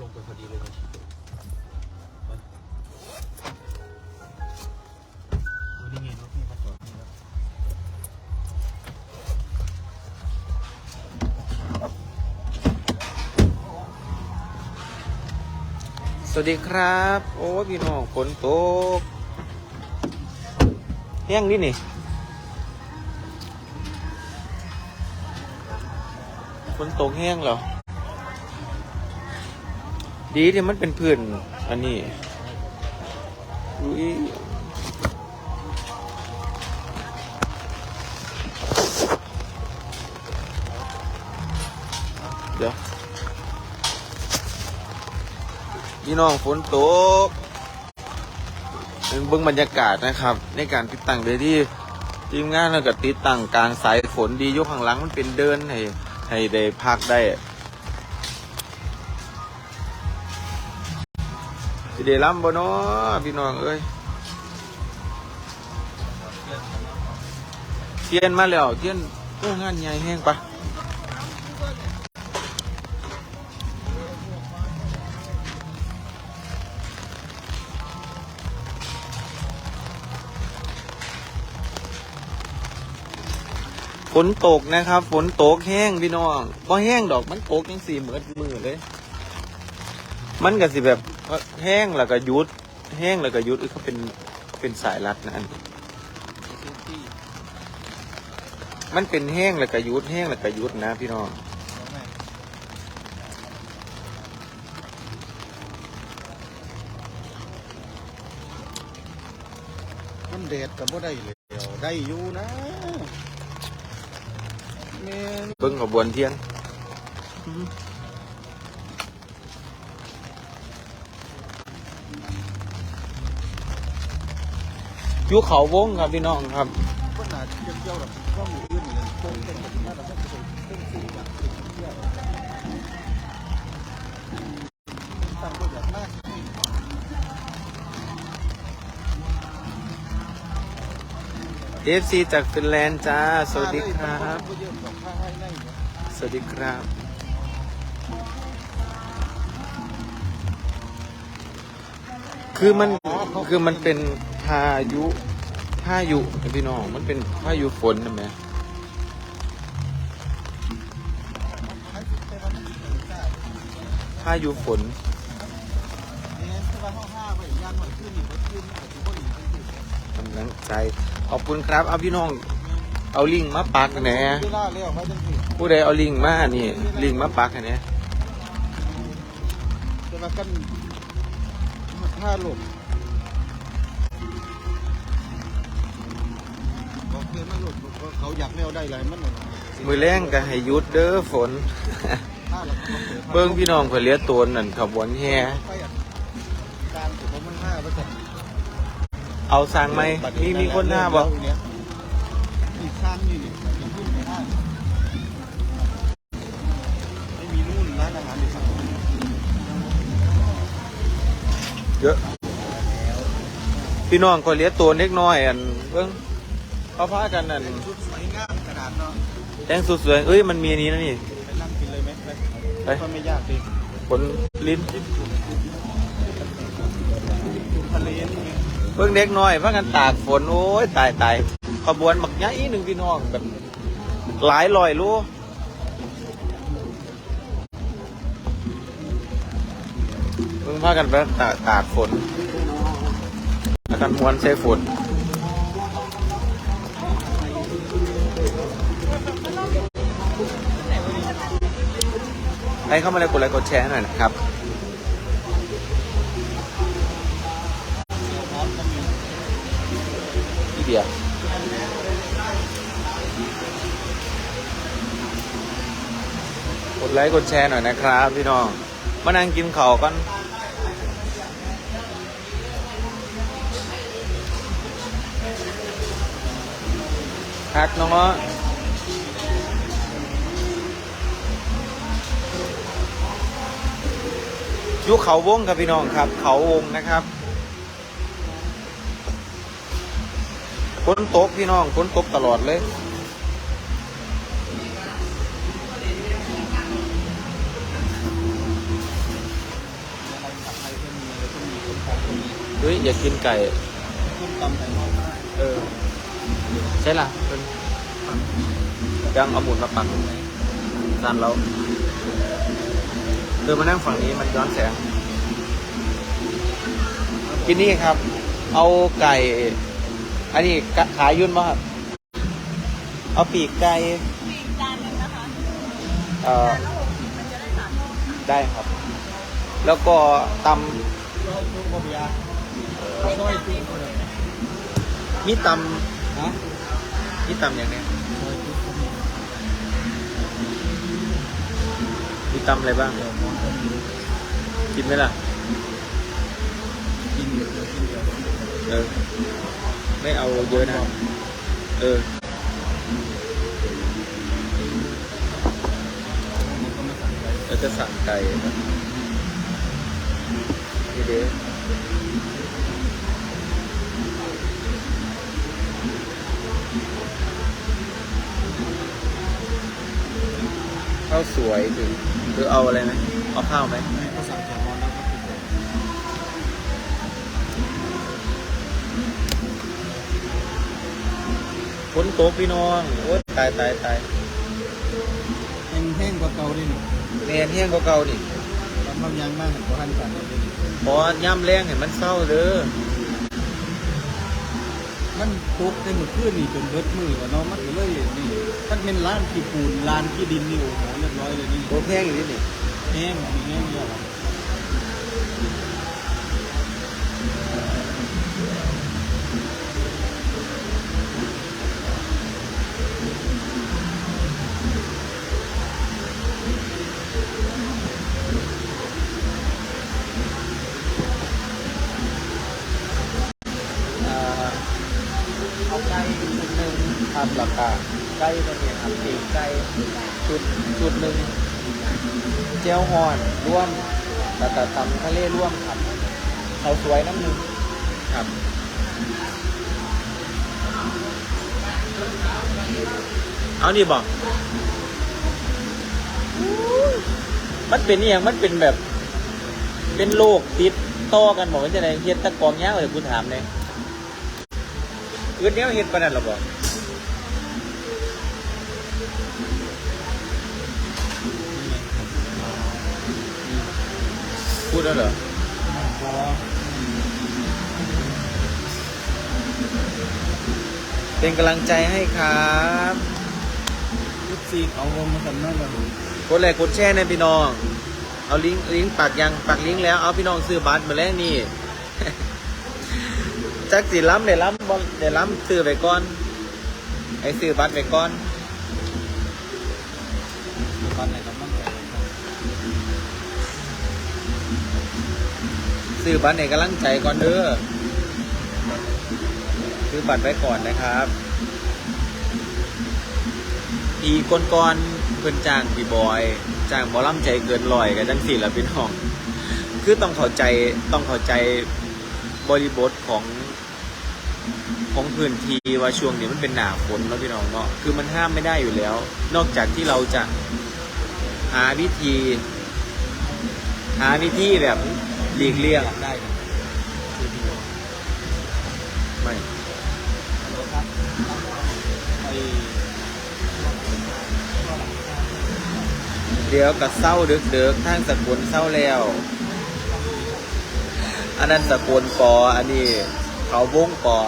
ลงไปพอดีเลยนะนี่ไงรถพี่มาจอดนี่แล้วสวัสดีครับ โอ้พี่น้องฝนตกแห้งนี่นี่ฝนตกแห้งเหรอ ดีที่มันเป็นพื้นอันนี้อุ้ยเดี๋ยวพี่น้องฝนตกเป็นเบิ่งบรรยากาศนะครับ ในการติดตั้งเลยที่ทีมงานแล้วก็ติดตั้งกลางสายฝนดียกข้างหลังมันเป็นเดินให้ให้ได้พักได้ สิได้ล้ำบ่เนาะพี่น้องเอ้ยเทียนมาแล้วเทียนโอ้งานใหญ่แห้งปะฝนตกนะครับ ฝนตกแห้งพี่น้องก็แห้งดอกมันตกยังสี่เหมือนมือเลย มันก็สิแบบแห้งแล้วก็หยุด แห้งแล้วก็หยุดเออเขาเป็นเป็นสายรัดนะอันนี้มันเป็นแห้งแล้วก็หยุดแห้งแล้วก็หยุดนะพี่น้องมันแดดกับว่าได้เลยเดี๋ยวได้อยู่นะแม่นเบิ้งขบวนเทียน อยู่เขาวงครับพี่น้องครับ ก็น่าจะเกี่ยวกับข้อมูลอื่นเลยตรงกันกับที่น่าจะเป็นเรื่องสี่แบบเที่ยวตั้งตัวอย่างมากเอฟซีจากฟินแลนด์จ้า สวัสดีครับ ก็เยอะกว่าข้าให้ในเนี่ยสวัสดีครับ คือมันคือมันเป็นายุพายุพี่น้อง มันเป็นพายุฝนนะแม่พายุฝนเนี่ยที่ว่าห้องห้าไปยานหน่อยขึ้นอีกำลังใจ ขอบคุณครับ เอาพี่น้อง เอาลิงมาปักแหน่ผู้ใดเอาลิงมานี่ ลิงมาปักแหน่จะมากันห้าหลบ กว่าเขาอยากแนวได้ไรมันน่ะมือแรงก็ให้หยุดเด้อฝนห้าหลบเขาปิดเบิ้งพี่น้องเพื่อเลี้ยตัวนั่นขบวนแห่ไปอะการถือว่ามันห้าเปอร์เซ็นต์เอาสั่งไหมมีมีคนหน้าบอกอีกข้างนี่นี่มีขึ้นไปห้าไม่มีนู่นร้านอาหารอีกฝั่งนึงเยอะ พี่น้องก็เลี้ยตัวเล็กน้อยอันเบิ้ง เขาพากันนั่นชุดสวยงามกระดาษเนาะแต่งสุดสวยเอ้ยมันมีอันนี้นะนี่ไปนั่งกินเลยไหมไปไปก็ไม่ยากดิผลลิ้นทะเลนี่ไงเบิ้งเด็กน้อยพากันตากฝนโอ้ยตายตายขบวนบักใหญ่หนึ่งพี่น้องแบบหลายลอยลูเพิ่งพากันไปตากตากฝนแล้วกันมวนใช้ฝน ให้เข้ามาเลยกดไลค์กดแชร์หน่อยนะครับพี่เดียกดไลค์กดแชร์หน่อยนะครับ พี่น้อง มานั่งกินข้าวกันพักน้องเนาะ ยุคเขาวงครับพี่น้องครับ เขาวงนะครับฝนตกพี่น้องฝนตกตลอดเลยเฮ้ยอยากกินไก่เออใช่ล่ะยังเอาหมุนมาปักนั่นเรา เดินมานั่งฝั่งนี้มันย้อนแสง กินนี่ครับ เอาไก่ อันนี้กะขายยุ่นป่ะครับเอาปีกไก่มีอีกจานหนึ่งนะคะเอ่อจานละหกสิบมันจะได้สามชิ้นได้ครับ แล้วก็ตซอยจุ๊บเบียร์ซอยจุ๊บก็ได้ำมีตฮะำมีตำอย่างเนี้ยซอยจุ๊บก็มีมีตำอะไรบ้างเดี๋ยวมอง กินไหมล่ะ กินเยวเดี๋ยวกินเดี๋ยวเออ ไม่เอาเยอะนะ เออเราจะสั่งไก่นะนี่เด้ข้าวสวยถึงหรือเอาอะไรไหมเอาข้าวไหม ฝนตกพี่น้องโอ๊ยตายตายตายแห้งแห้งกว่าเก่าดิหนูแมนแห้งกว่าเก่านี่ทำบางอย่างมากเห็นกว่าท่านสั่งเลยดิพอย่ำแรงเห็นมันเศร้าเด้อมันตกในมือคืนนี่จนเบิดมือแล้วเนาะมันก็เลยนี่ถ้าเป็นร้านขี้ปูนร้านขี้ดินนี่โอ้โหเรียบร้อยเลยนี่ตัวแพงอยู่ที่นี่แห้งมีแห้งเยอะ หนึ่งทำราคาไก่ตัวนี้ครับปีกไก่ชุดชุดหนึ่งเจลฮอนร่วมแล้วก็ตำทะเลร่วมครับเขาสวยน้ำหนึ่งครับเอานี่บอกมันเป็นอหย่างมันเป็นแบบ เป็นโรคติดต่อกันบอกว่าจะไหนเฮ็ดตะกองยาวเลยกูถามเลยอื่นเนี้ยเฮ็ดปานนั้นหรอบอก พูดแล้วเหรอพอเป็นกำลังใจให้ครับลูกซีเขาวงมาสั่นนั่นเลยกดไลค์กดแชร์ในพี่น้อง เอาลิงก์ลิงก์ปักยังปักลิงก์แล้ว เอาพี่น้องซื้อบัตรมาแล้วนี่ จักสิล้ำเดี๋ยวล้ำบอลเดี๋ยวล้ำซื้อไปก่อน ไอ้ซื้อบัตรไปก่อน ซื้อบัตรในกำลังใจก่อนเด้อซื้อบัตรไว้ก่อนนะครับอีกนก่อนเพิ่อนจ้างพี่บอยจ้างบอลล่ำใจเกินลอยกันจังสี่ละพี่น้อง คือต้องเข้าใจต้องเข้าใจบริบทของของพื้นที่ว่าช่วงนี้มันเป็นหนาฝนเนาะพี่น้องเนาะคือมันห้ามไม่ได้อยู่แล้ว นอกจากที่เราจะหาวิธี หาวิธีแบบ หลีกเลี่ยงอยากได้นะคือดีไม่ครับไอ้เดี๋ยวกับเศร้าเดือกเดือกๆทางสกุลเศร้าแล้ว อันนั้นสกุลปอ อันนี้เขาวงปอ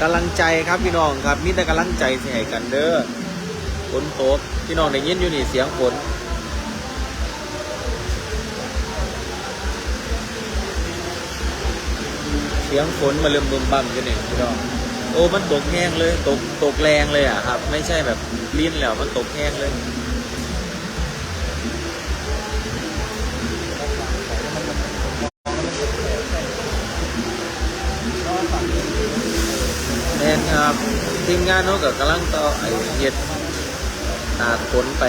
กำลังใจครับพี่น้องครับมีแต่กำลังใจสิให้กันเด้อฝนตก พี่น้องได้ยินอยู่นี่เสียงฝนเสียงฝนมาเริ่มบึมบั่มอยู่นี่พี่น้องโอ้มันตกแห้งเลย ตกตกแรงเลยอะครับ ไม่ใช่แบบลิ้นแล้วมันตกแห้งเลยแน่นครับทีมงานเขากับกำลังต่อไอ้เห็ด ตาค้นไป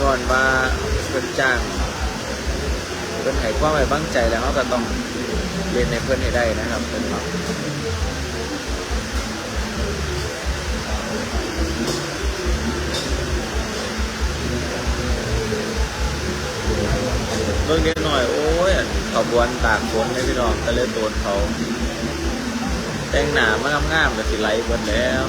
ย้อนว่าเพิ่นจ้างเพิ่นให้ความไว้วางใจแล้วเขาก็ต้องเรียนในเพิ่นให้ได้นะครับเพิ่นครับเบิ่งเล็หน่อย โอ้ยขบวนตากฝนเลยพี่น้องก็เลยโดนเขา แต่งหนามางามๆกับสิไลเบิดแล้ว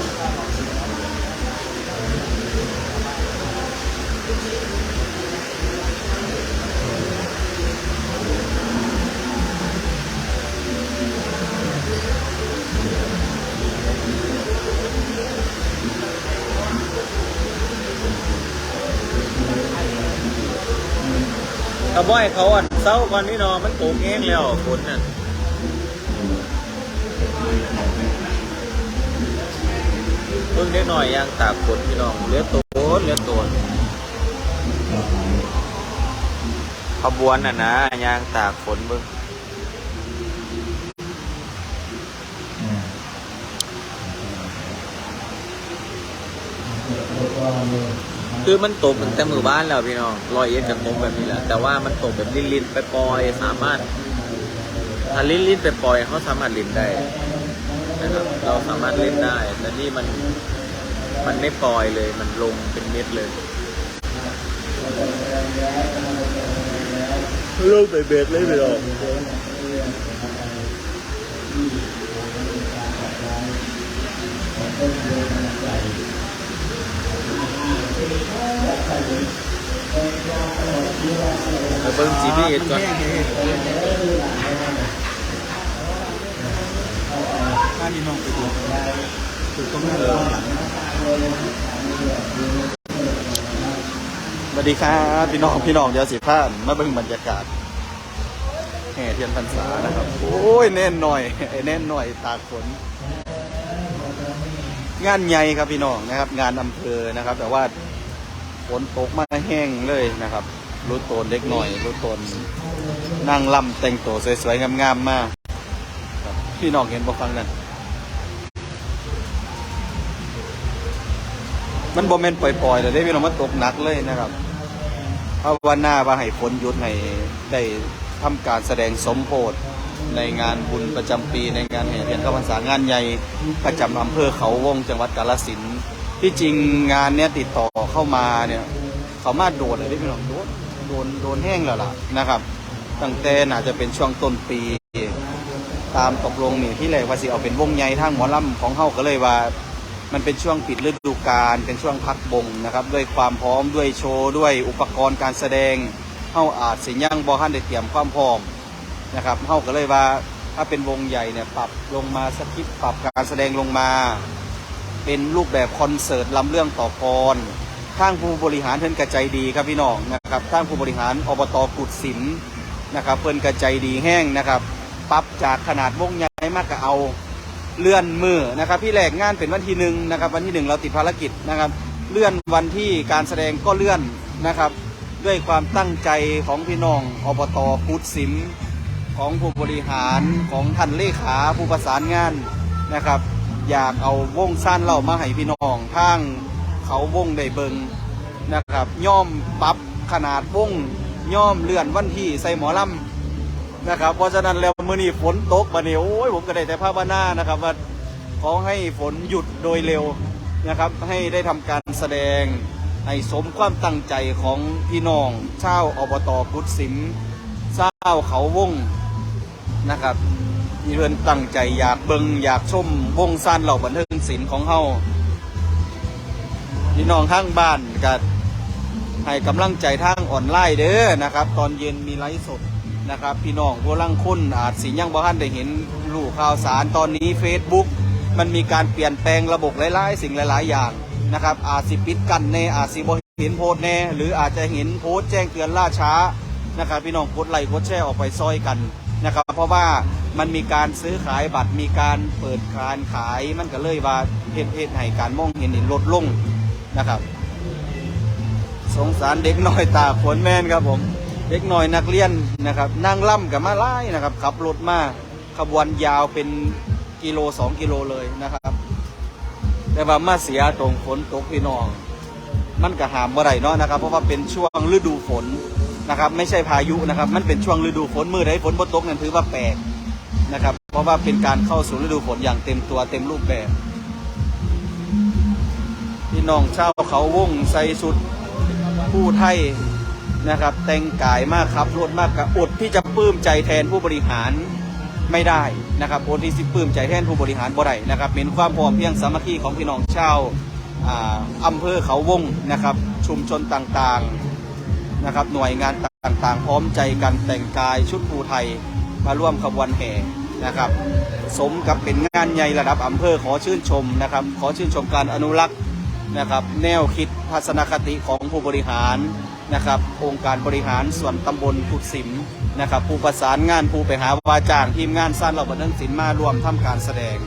กระบ่อยเขาอะเศร้าก่อนนี่เนาะมันโกงเองแล้วฝนน่ะเพิ่งได้หน่อยยางตากฝนพี่น้องเหลือตัวเหลือตัว ดตัวขบวนน่ะนะยางตากฝนเบิ่งคือมันตกตั้งแต่มือบ้านแล้วพี่น้องรอยเอ็ดกับตกแบบนี้แหละแต่ว่ามันตกแบบลินๆไปปล่อยสามารถถ้าลินๆไปปล่อยเขาสามารถลินได้นะครับเราสามารถเล่นได้แต่นี่มันมันไม่ปล่อยเลยมันลงเป็นเม็ดเลย ลงไปเบ็ดเลยพี่น้องไปเบิ้ง GPS ก่อนถ้ามีน้องไปดูถูกต้องนั่งข้างหลังส วัสดีครับพี่น้องพี่น้องเดี๋ยวสิพานมาเบิ่งบรรยากาศแห่เทียนพรรษานะครับ โอ้ยแน่นหน่อยไอ้แน่นหน่อยตากฝนงานใหญ่ครับพี่น้องนะครับ งานอำเภอนะครับ แต่ว่าฝนตกมาแห้งเลยนะครับรู้ตนเล็กหน่อยรู้ตนนั่งล่ำแต่งตัวสวยๆงามๆมากพี่น้องเห็นบ่ฟังนั่นมันบ่แม่นปล่อยๆแต่ได้พี่น้องมันตกหนักเลยนะครับาวนหน้าว่าให้ฝนหยุดให้ได้ทำการแสดงสมโพธในงานบุญประจำปีในงานแห่เทียนเข้าพรรษางานใหญ่ประจำอำเภอเขาวงจังหวัดกาฬสินธุ์ที่จริงงานเนี้ยติดต่อเข้ามาเนี่ยเขามาโดนเลยได้พี่น้อโดนโดนโดนแห้งแล้วล่ะนะครับ ตั้งแต่น่าจะเป็นช่วงต้นปี ตามตกลงนี่ที่แรกว่าสิเอาเป็นวงใหญ่ทางหมอลำของเฮาก็เลยว่า มันเป็นช่วงปิดฤดูกาลเป็นช่วงพักบงนะครับ ด้วยความพร้อมด้วยโชว์ด้วยอุปกรณ์การแสดงเฮาอาจสิยังบ่ทันได้เตรียมความพร้อมนะครับเฮาก็เลยว่าถ้าเป็นวงใหญ่เนี่ยปรับลงมาสคริปต์ปรับการแสดงลงมา เป็นรูปแบบคอนเสิร์ตลำเรื่องต่อกรทางผู้บริหารเพิ่นกระใจดีครับพี่น้องนะครับทางผู้บริหารอบตกุดสินนะครับเพิ่นกระใจดีแห้งนะครับปรับจากขนาดวงใหญ่มากก็เอา เลื่อนมือนะครับพี่แหลกงานเป็นวันที่หนึ่งนะครับวันที่หนึ่งเราติดภารกิจนะครับ เลื่อนวันที่การแสดงก็เลื่อนนะครับ ด้วยความตั้งใจของพี่น้องอบตกุดสิมของผู้บริหารของท่านเลขาผู้ประสานงานนะครับ อยากเอาวงสั้นเล่ามาให้พี่น้องทางเขาวงได้เบิงนะครับย่อมปรับขนาดวงย่อมเลื่อนวันที่ใส่หมอลำ นะครับเพราะฉะนั้นแล้วมื่อนี้ฝนตกมาเนี่ยโอ้ยผมก็ได้แต่ภาวนานะครับว่าขอให้ฝนหยุดโดยเร็วนะครับ ให้ได้ทำการแสดงให้สมความตั้งใจของพี่น้องชาวอบตกุดสิมชาวเขาวงนะครับมีเพื่อนตั้งใจอยากเบิงอยากชมวงซานเหล่าบันเทิงศิลป์ของเฮาพี่น้องข้างบ้านก็ให้กำลังใจทางออนไลน์เด้อนะครับ ตอนเย็นมีไลฟ์สด นะครับ พี่น้องผู้ลังคุณอาจสิยังบ่ทันได้เห็นลูกข่าวสารตอนนี้ Facebook มันมีการเปลี่ยนแปลงระบบหลายๆ สิ่งหลาย ๆ อย่างนะครับ อาจสิปิดกันแน่อาจสิบ่เห็นโพสต์แน่หรืออาจจะเห็นโพสต์แจ้งเตือนล่าช้านะครับพี่น้องกดไลค์กดแชร์ออกไปซอยกันนะครับเพราะว่ามันมีการซื้อขายบัตรมีการเปิดการขายมันก็เลยว่าเฮ็ดเฮ็ดให้การมองเห็นนี่ลดลงนะครับ สงสารเด็กน้อยตาฝนแม่นครับผม เด็กน้อยนักเรียนนะครับนั่งล่ำกับมาไล่นะครับขับรถมาขบวนยาวเป็นกิโลสองกิโลเลยนะครับ แต่ว่ามาเสียตรงฝนตกพี่น้อง มันก็หามบ่ได้เนาะนะครับ เพราะว่าเป็นช่วงฤดูฝนนะครับ ไม่ใช่พายุนะครับ มันเป็นช่วงฤดูฝนมือใดฝนบ่ตกนั่นถือว่าแปลกนะครับ เพราะว่าเป็นการเข้าสู่ฤดูฝนอย่างเต็มตัวเต็มรูปแบบพี่น้องชาวเขาวงใส่สุดผู้ไทย นะครับ แต่งกายมากครับรวดมากกับอดที่จะปลื้มใจแทนผู้บริหารไม่ได้นะครับอดที่สิปลื้มใจแทนผู้บริหารบ่ได้นะครับเป็นความพร้อมเพียงสามัคคีของพี่น้องชาวอ่าอำเภอเขาวงนะครับ ชุมชนต่างๆนะครับ หน่วยงานต่างๆ พร้อมใจกันแต่งกายชุดภูไทยมาร่วมขบวนแห่นะครับ สมกับเป็นงานใหญ่ระดับอำเภอขอชื่นชมนะครับ ขอชื่นชมการอนุรักษ์นะครับ แนวคิดทัศนคติของผู้บริหาร นะครับองค์การบริหารส่วนตำบลกุดสิมนะครับผู้ประสานงานผู้ไปหาวาจ้างทีมงานสร้างเหล่าบันเทิงศิลป์มารวมทำการแสดง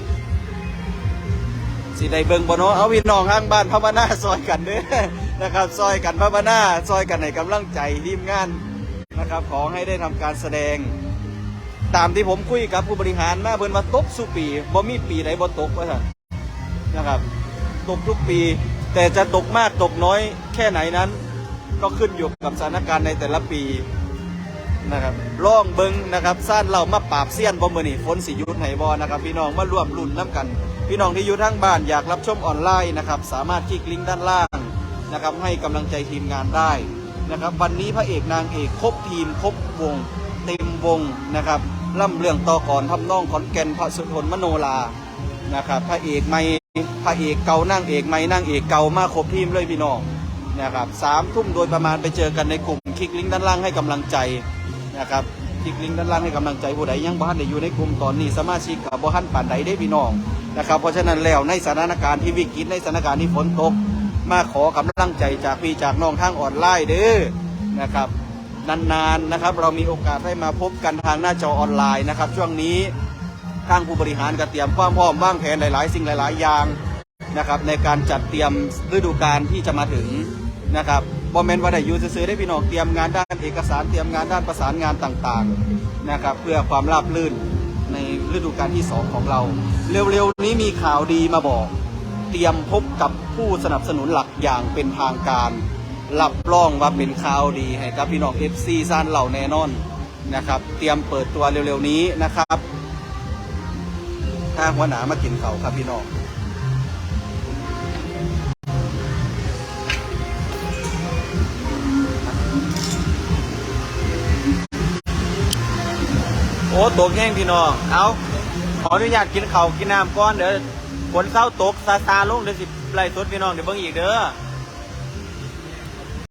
สิได้เบิงบนเอาพี่น้องข้างบ้านพระบานาซอยกันเด้อนะครับซอยกันพระบานาซอยกันให้กำลังใจทีมงานนะครับขอให้ได้ทำการแสดง ตามที่ผมคุยกับผู้บริหารมาเพิ่นว่าตกสุปีบ่มีปีใดบ่ตกว่าซั่นนะครับตกทุกปี แต่จะตกมากตกน้อยแค่ไหนนั้น ก็ขึ้นอยู่กับสถานการณ์ในแต่ละปีนะครับล่องเบิงนะครับซ่านเรามาปราบเสี้ยนบ่มื้อนี้ฝนสิยุดให้บ่นะครับพี่น้องมาร่วมลุ้นน้ำกัน พี่น้องที่อยู่ทางบ้านอยากรับชมออนไลน์นะครับสามารถคลิกลิงก์ด้านล่างนะครับให้กำลังใจทีมงานได้นะครับวันนี้พระเอกนางเอกครบทีมครบวง เต็มวงนะครับล่ำเรื่องต่อก่อนทำนองขอนแก่นพระสุทนมโนลานะครับพระเอกไม่พระเอกเก่านางเอกไม่นางเอกเก่ามาครบทีมเลยพี่น้อง นะครับสามทุ่มโดยประมาณไปเจอกันในกลุ่มคลิกลิงก์ด้านล่างให้กำลังใจนะครับคลิกลิงก์ด้านล่างให้กำลังใจผู้ใดยังบ้านอยู่ในกลุ่มตอนนี้สมาชิกกับบ้านป่านใดได้พี่น้องนะครับเพราะฉะนั้นแล้วในสถานการณ์ที่วิกฤตในสถานการณ์ที่ฝนตก มาขอกำลังใจจากพี่จากน้องทางออนไลน์เด้อนะครับนานๆนะครับเรามีโอกาสได้มาพบกันทางหน้าจอออนไลน์นะครับช่วงนี้ทางผู้บริหารก็เตรียมความพร้อมวางแผนหลาย ๆ สิ่งหลาย ๆ อย่างนะครับในการจัดเตรียมฤดูกาลที่จะมาถึง นะครับบอมเมนว่าได้ยูซื้อได้พี่น้องเตรียมงานด้านเอกสารเตรียมงานด้านประสานงานต่างๆนะครับเพื่อความราบรื่นในฤดูกาลที่สองของเรา เร็วๆนี้มีข่าวดีมาบอก เตรียมพบกับผู้สนับสนุนหลักอย่างเป็นทางการรับรองว่าเป็นข่าวดีให้กับพี่น้อง FC ซ่านเหล่าแน่นอนนะครับเตรียมเปิดตัวเร็วๆนี้นะครับถ้าหัวหนามากินเขาครับพี่น้อง โอ้ตกแห้งพี่น้อง เอาขออนุญาตกินเขาวกินน้ำก่อนเดี๋ยวฝนเศร้าตกซาซาลงเดี๋ยวสิไล่สดพี่น้องเดี๋ยวเบิ่งอีกเด้อ